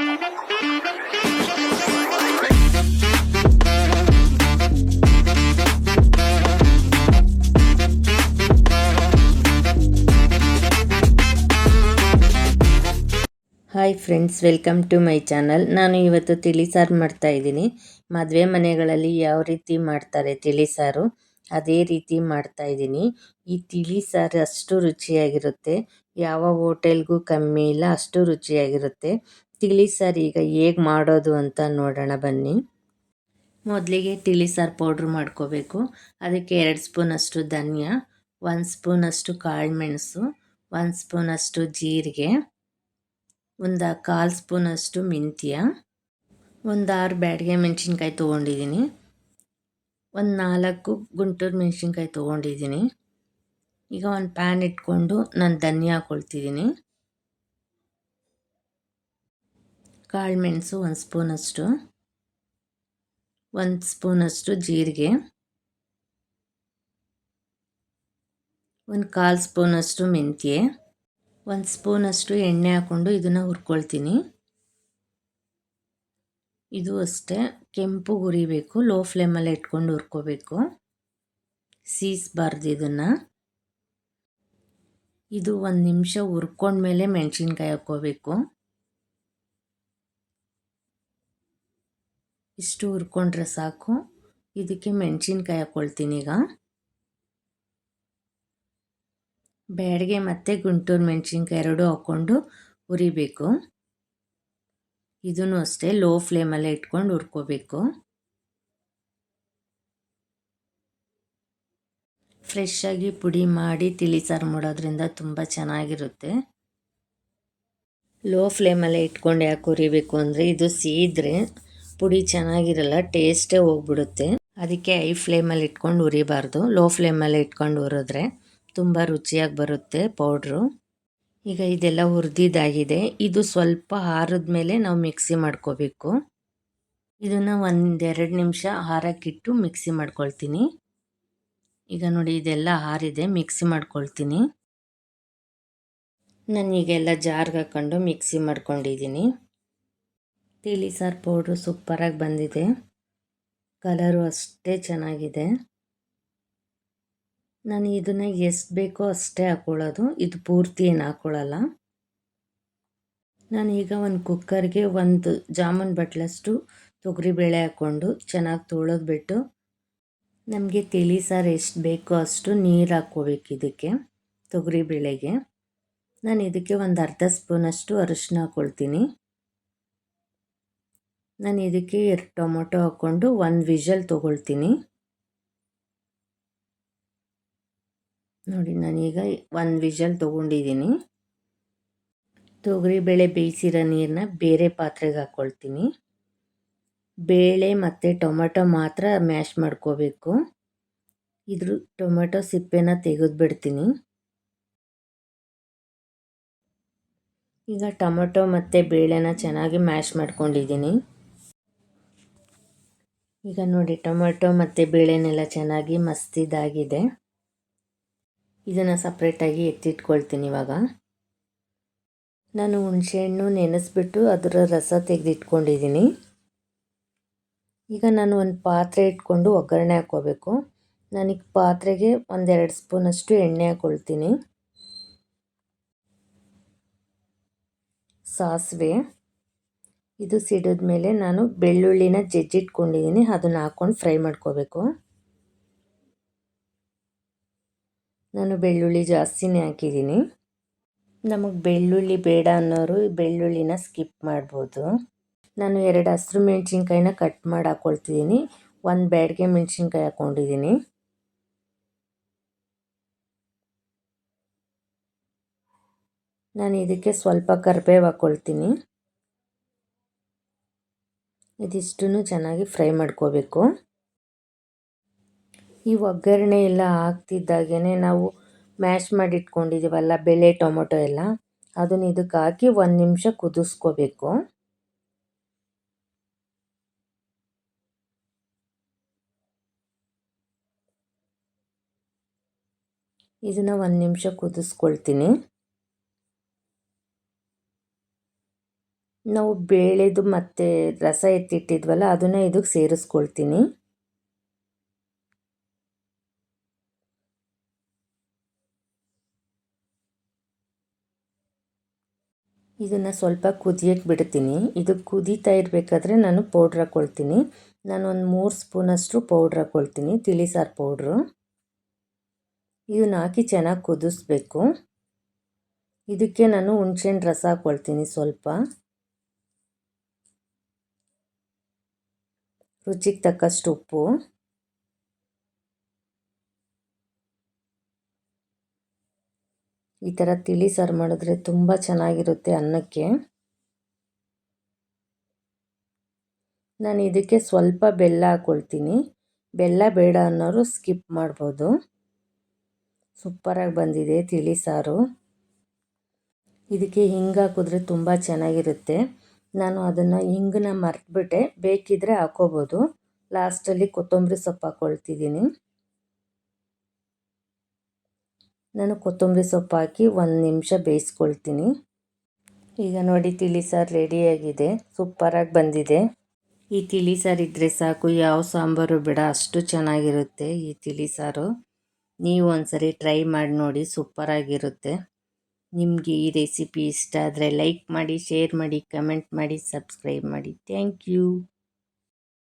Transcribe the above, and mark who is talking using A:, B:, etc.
A: Hi friends welcome to my channel ನಾನು ಇವತ್ತು ತಿಳಿ ಸಾರು ಮಾಡ್ತಾ ಇದ್ದೀನಿ. ಮದುವೆ ಮನೆಗಳಲ್ಲಿ ಯಾವ ರೀತಿ ಮಾಡ್ತಾರೆ ತಿಳಿ ಸಾರು? ಅದೇ ರೀತಿ ಮಾಡ್ತಾ ಇದ್ದೀನಿ. ಈ ತಿಳಿ ಸಾರು ಅಷ್ಟು ರುಚಿಯಾಗಿರುತ್ತೆ. ಯಾವ ಹೋಟೆಲ್ಗೂ ಕಮ್ಮಿ ಇಲ್ಲ, ಅಷ್ಟು ರುಚಿಯಾಗಿರುತ್ತೆ. ತಿಳಿ ಸಾರು, ಈಗ ಹೇಗೆ ಮಾಡೋದು ಅಂತ ನೋಡೋಣ ಬನ್ನಿ. ಮೊದಲಿಗೆ ತಿಳಿ ಸಾರು ಪೌಡ್ರ್ ಮಾಡ್ಕೋಬೇಕು. ಅದಕ್ಕೆ ಎರಡು ಸ್ಪೂನಷ್ಟು ಧನಿಯ, ಒಂದು ಸ್ಪೂನಷ್ಟು ಕಾಳು ಮೆಣಸು, ಒಂದು ಸ್ಪೂನಷ್ಟು ಜೀರಿಗೆ, ಒಂದು ಕಾಲು ಸ್ಪೂನಷ್ಟು ಮೆಂತ್ಯ, ಒಂದು ಆರು ಬ್ಯಾಡಿಗೆ ಮೆಣಸಿನ್ಕಾಯಿ ತೊಗೊಂಡಿದ್ದೀನಿ. ಒಂದು ನಾಲ್ಕು ಗುಂಟೂರು ಮೆಣಸಿನ್ಕಾಯಿ ತೊಗೊಂಡಿದ್ದೀನಿ. ಈಗ ಒಂದು ಪ್ಯಾನ್ ಇಟ್ಕೊಂಡು ನಾನು ಧನಿಯಾ ಹಾಕ್ಕೊಳ್ತಿದ್ದೀನಿ ಕಾಳು ಮೆಣಸು ಒಂದು ಸ್ಪೂನಷ್ಟು ಒಂದು ಸ್ಪೂನಷ್ಟು ಜೀರಿಗೆ, ಒಂದು ಕಾಲು ಸ್ಪೂನಷ್ಟು ಮೆಂತ್ಯೆ, ಒಂದು ಸ್ಪೂನಷ್ಟು ಎಣ್ಣೆ ಹಾಕ್ಕೊಂಡು ಇದನ್ನು ಹುರ್ಕೊಳ್ತೀನಿ. ಇದು ಅಷ್ಟೇ, ಕೆಂಪು ಹುರಿಬೇಕು, ಲೋ ಫ್ಲೇಮಲ್ಲಿ ಇಟ್ಕೊಂಡು ಹುರ್ಕೋಬೇಕು. ಸೀಸ್ಬಾರ್ದು ಇದನ್ನು. ಇದು ಒಂದು ನಿಮಿಷ ಹುರ್ಕೊಂಡ್ಮೇಲೆ ಮೆಣಸಿನ್ಕಾಯಿ ಹಾಕ್ಕೋಬೇಕು. ಇಷ್ಟು ಹುರ್ಕೊಂಡ್ರೆ ಸಾಕು. ಇದಕ್ಕೆ ಮೆಣಸಿನ್ಕಾಯಿ ಹಾಕ್ಕೊಳ್ತೀನಿ ಈಗ. ಬ್ಯಾಡಿಗೆ ಮತ್ತು ಗುಂಟೂರು ಮೆಣಸಿನ್ಕಾಯಿ ಎರಡೂ ಹಾಕ್ಕೊಂಡು ಹುರಿಬೇಕು. ಇದನ್ನು ಅಷ್ಟೇ ಲೋ ಫ್ಲೇಮಲ್ಲೇ ಇಟ್ಕೊಂಡು ಹುರ್ಕೋಬೇಕು. ಫ್ರೆಶ್ ಆಗಿ ಪುಡಿ ಮಾಡಿ ತಿಳಿ ಸಾರು ಮಾಡೋದ್ರಿಂದ ತುಂಬ ಚೆನ್ನಾಗಿರುತ್ತೆ. ಲೋ ಫ್ಲೇಮಲ್ಲೇ ಇಟ್ಕೊಂಡು ಯಾಕೆ ಹುರಿಬೇಕು ಅಂದರೆ ಇದು ಸೀದ್ರೆ. ಪುಡಿ ಚೆನ್ನಾಗಿರಲ್ಲ ಟೇಸ್ಟೇ ಹೋಗ್ಬಿಡುತ್ತೆ. ಅದಕ್ಕೆ ಐ ಫ್ಲೇಮಲ್ಲಿ ಇಟ್ಕೊಂಡು ಉರಿಬಾರ್ದು ಲೋ ಫ್ಲೇಮಲ್ಲಿ ಇಟ್ಕೊಂಡು ಉರಿದ್ರೆ ತುಂಬ ರುಚಿಯಾಗಿ ಬರುತ್ತೆ ಪೌಡ್ರು ಈಗ ಇದೆಲ್ಲ ಹುರಿದಿದ್ದಾಗಿದೆ. ಇದು ಸ್ವಲ್ಪ ಹಾರದ ಮೇಲೆ ನಾವು ಮಿಕ್ಸಿ ಮಾಡ್ಕೋಬೇಕು. ಇದನ್ನು ಒಂದೆರಡು ನಿಮಿಷ ಹಾರಕ್ಕಿಟ್ಟು ಮಿಕ್ಸಿ ಮಾಡ್ಕೊಳ್ತೀನಿ. ಈಗ ನೋಡಿ ಇದೆಲ್ಲ ಹಾರಿದೆ ಮಿಕ್ಸಿ ಮಾಡ್ಕೊಳ್ತೀನಿ. ನಾನೀಗೆಲ್ಲ ಜಾರ್ಗೆ ಹಾಕ್ಕೊಂಡು ಮಿಕ್ಸಿ ಮಾಡ್ಕೊಂಡಿದ್ದೀನಿ. ತಿಳಿ ಸಾರು ಪೌಡ್ರು ಸೂಪರಾಗಿ ಬಂದಿದೆ. ಕಲರು ಅಷ್ಟೇ ಚೆನ್ನಾಗಿದೆ. ನಾನು ಇದನ್ನು ಎಷ್ಟು ಬೇಕೋ ಅಷ್ಟೇ ಹಾಕ್ಕೊಳ್ಳೋದು ಇದು ಪೂರ್ತಿ ಏನು ಹಾಕ್ಕೊಳ್ಳಲ್ಲ ನಾನೀಗ ಒಂದು ಕುಕ್ಕರ್ಗೆ ಒಂದು ಜಾಮೂನ್ ಬಟ್ಲಷ್ಟು ತೊಗರಿಬೇಳೆ ಹಾಕ್ಕೊಂಡು ಚೆನ್ನಾಗಿ ತೊಳೆದ್ಬಿಟ್ಟು ನಮಗೆ ತಿಳಿ ಸಾರು ಎಷ್ಟು ಬೇಕೋ ಅಷ್ಟು ನೀರು ಹಾಕ್ಕೋಬೇಕು ಇದಕ್ಕೆ ತೊಗರಿಬೇಳೆಗೆ ನಾನು ಇದಕ್ಕೆ ಒಂದು ಅರ್ಧ ಸ್ಪೂನಷ್ಟು ಅರಿಶಿನ ಹಾಕ್ಕೊಳ್ತೀನಿ ನಾನು ಇದಕ್ಕೆ ಎರಡು ಟೊಮೊಟೊ ಹಾಕ್ಕೊಂಡು ಒಂದು ವಿಷಲ್ ತೊಗೊಳ್ತೀನಿ. ನೋಡಿ ನಾನೀಗ ಒಂದು ವಿಷಲ್ ತೊಗೊಂಡಿದ್ದೀನಿ. ತೊಗರಿಬೇಳೆ ಬೇಯಿಸಿರೋ ನೀರನ್ನ ಬೇರೆ ಪಾತ್ರೆಗೆ ಹಾಕ್ಕೊಳ್ತೀನಿ. ಬೇಳೆ ಮತ್ತು ಟೊಮೆಟೊ ಮಾತ್ರ ಮ್ಯಾಶ್ ಮಾಡ್ಕೋಬೇಕು. ಇದ್ರ ಟೊಮೆಟೊ ಸಿಪ್ಪೆನ ತೆಗೆದುಬಿಡ್ತೀನಿ ಈಗ ಟೊಮೆಟೊ ಮತ್ತು ಬೇಳೆನ ಚೆನ್ನಾಗಿ ಮ್ಯಾಶ್ ಮಾಡ್ಕೊಂಡಿದ್ದೀನಿ. ಈಗ ನೋಡಿ, ಟೊಮೆಟೊ ಮತ್ತು ಬೇಳೆನೆಲ್ಲ ಚೆನ್ನಾಗಿ ಮಸ್ತಿದಾಗಿದೆ. ಇದನ್ನು ಸಪ್ರೇಟಾಗಿ ಎತ್ತಿಟ್ಕೊಳ್ತೀನಿ ಇವಾಗ. ನಾನು ಹುಣಸೆಹಣ್ಣು ನೆನೆಸ್ಬಿಟ್ಟು ಅದರ ರಸ ತೆಗೆದಿಟ್ಕೊಂಡಿದ್ದೀನಿ. ಈಗ ನಾನು ಒಂದು ಪಾತ್ರೆ ಇಟ್ಕೊಂಡು ಒಗ್ಗರಣೆ ಹಾಕ್ಕೋಬೇಕು. ನನಗೆ ಪಾತ್ರೆಗೆ ಒಂದೆರಡು ಸ್ಪೂನಷ್ಟು ಎಣ್ಣೆ ಹಾಕ್ಕೊಳ್ತೀನಿ. ಸಾಸಿವೆ. ಇದು ಸಿಡಿದ ಮೇಲೆ ನಾನು ಬೆಳ್ಳುಳ್ಳಿನ ಜಜ್ಜಿಟ್ಕೊಂಡಿದ್ದೀನಿ. ಅದನ್ನ ಹಾಕ್ಕೊಂಡು ಫ್ರೈ ಮಾಡ್ಕೋಬೇಕು. ನಾನು ಬೆಳ್ಳುಳ್ಳಿ ಜಾಸ್ತಿನೇ ಹಾಕಿದ್ದೀನಿ. ನಮಗೆ ಬೆಳ್ಳುಳ್ಳಿ ಬೇಡ ಅನ್ನೋರು ಬೆಳ್ಳುಳ್ಳಿನ ಸ್ಕಿಪ್ ಮಾಡ್ಬೋದು. ನಾನು ಎರಡು ಹಸಿರು ಮೆಣಸಿನ್ಕಾಯಿನ ಕಟ್ ಮಾಡಿ ಹಾಕ್ಕೊಳ್ತಿದ್ದೀನಿ ಒಂದು ಬ್ಯಾಡ್ಗೆ ಮೆಣಸಿನ್ಕಾಯಿ ಹಾಕ್ಕೊಂಡಿದ್ದೀನಿ ನಾನು ಇದಕ್ಕೆ ಸ್ವಲ್ಪ ಕರ್ಬೇವು ಹಾಕ್ಕೊಳ್ತೀನಿ ಇದಿಷ್ಟನ್ನು ಚೆನ್ನಾಗಿ ಫ್ರೈ ಮಾಡ್ಕೋಬೇಕು. ಈ ಒಗ್ಗರಣೆ ಎಲ್ಲ ಹಾಕ್ತಿದ್ದಾಗೇ ನಾವು ಮ್ಯಾಶ್ ಮಾಡಿ ಇಟ್ಕೊಂಡಿದ್ದೀವಲ್ಲ ಬೆಳೆ, ಟೊಮೊಟೊ ಎಲ್ಲ, ಅದನ್ನು ಇದಕ್ಕೆ ಹಾಕಿ ಒಂದು ನಿಮಿಷ ಕುದಿಸ್ಕೋಬೇಕು. ಇದನ್ನು ಒಂದು ನಿಮಿಷ ಕುದಿಸ್ಕೊಳ್ತೀನಿ. ನಾವು ಬೇಳೆದು ಮತ್ತು ರಸ ಎತ್ತಿಟ್ಟಿದ್ವಲ್ಲ, ಅದನ್ನು ಇದಕ್ಕೆ ಸೇರಿಸ್ಕೊಳ್ತೀನಿ. ಇದನ್ನು ಸ್ವಲ್ಪ ಕುದಿಯಕ್ಕೆ ಬಿಡ್ತೀನಿ. ಇದು ಕುದೀತಾ ಇರಬೇಕಾದ್ರೆ ನಾನು ಪೌಡ್ರ್ ಹಾಕ್ಕೊಳ್ತೀನಿ ನಾನು ಒಂದು ಮೂರು ಸ್ಪೂನಷ್ಟು ಪೌಡ್ರ್ ಹಾಕ್ಕೊಳ್ತೀನಿ ತಿಳಿ ಸಾರು ಪೌಡ್ರು ಇದನ್ನ ಹಾಕಿ ಚೆನ್ನಾಗಿ ಕುದಿಸ್ಬೇಕು. ಇದಕ್ಕೆ ನಾನು ಹುಣ್ಸೆಹಣ್ಣು ರಸ ಹಾಕ್ಕೊಳ್ತೀನಿ ಸ್ವಲ್ಪ. ರುಚಿಗೆ ತಕ್ಕಷ್ಟು ಉಪ್ಪು. ಈ ಥರ ತಿಳಿ ಸಾರು ಮಾಡಿದ್ರೆ ತುಂಬ ಚೆನ್ನಾಗಿರುತ್ತೆ ಅನ್ನಕ್ಕೆ. ನಾನು ಇದಕ್ಕೆ ಸ್ವಲ್ಪ ಬೆಲ್ಲ ಹಾಕ್ಕೊಳ್ತೀನಿ ಬೆಲ್ಲ ಬೇಡ ಅನ್ನೋರು ಸ್ಕಿಪ್ ಮಾಡ್ಬೋದು. ಸೂಪರಾಗಿ ಬಂದಿದೆ ತಿಳಿ ಸಾರು. ಇದಕ್ಕೆ ಹಿಂಗೆ ಹಾಕಿದ್ರೆ ತುಂಬ ಚೆನ್ನಾಗಿರುತ್ತೆ. ನಾನು ಅದನ್ನು ಹಿಂಗನ್ನ ಮರೆತುಬಿಟ್ಟೆ. ಬೇಕಿದ್ದರೆ ಹಾಕೋಬೋದು. ಲಾಸ್ಟಲ್ಲಿ ಕೊತ್ತಂಬರಿ ಸೊಪ್ಪು ಹಾಕ್ಕೊಳ್ತಿದ್ದೀನಿ ನಾನು ಕೊತ್ತಂಬರಿ ಸೊಪ್ಪು ಹಾಕಿ ಒಂದು ನಿಮಿಷ ಬೇಯಿಸ್ಕೊಳ್ತೀನಿ. ಈಗ ನೋಡಿ ತಿಳಿ ಸಾರು ರೆಡಿಯಾಗಿದೆ ಸೂಪರಾಗಿ ಬಂದಿದೆ. ಈ ತಿಳಿ ಸಾರು ಇದ್ದರೆ ಸಾಕು. ಯಾವ ಸಾಂಬಾರು ಬೇಡ, ಅಷ್ಟು ಚೆನ್ನಾಗಿರುತ್ತೆ ಈ ತಿಳಿ ಸಾರು. ನೀವು ಒಂದ್ಸರಿ ಟ್ರೈ ಮಾಡಿ ನೋಡಿ ಸೂಪರಾಗಿರುತ್ತೆ ನಿಮಗೆ ಈ ರೆಸಿಪಿ ಇಷ್ಟ ಆದರೆ ಲೈಕ್ ಮಾಡಿ ಶೇರ್ ಮಾಡಿ ಕಮೆಂಟ್ ಮಾಡಿ ಸಬ್ಸ್ಕ್ರೈಬ್ ಮಾಡಿ. Thank you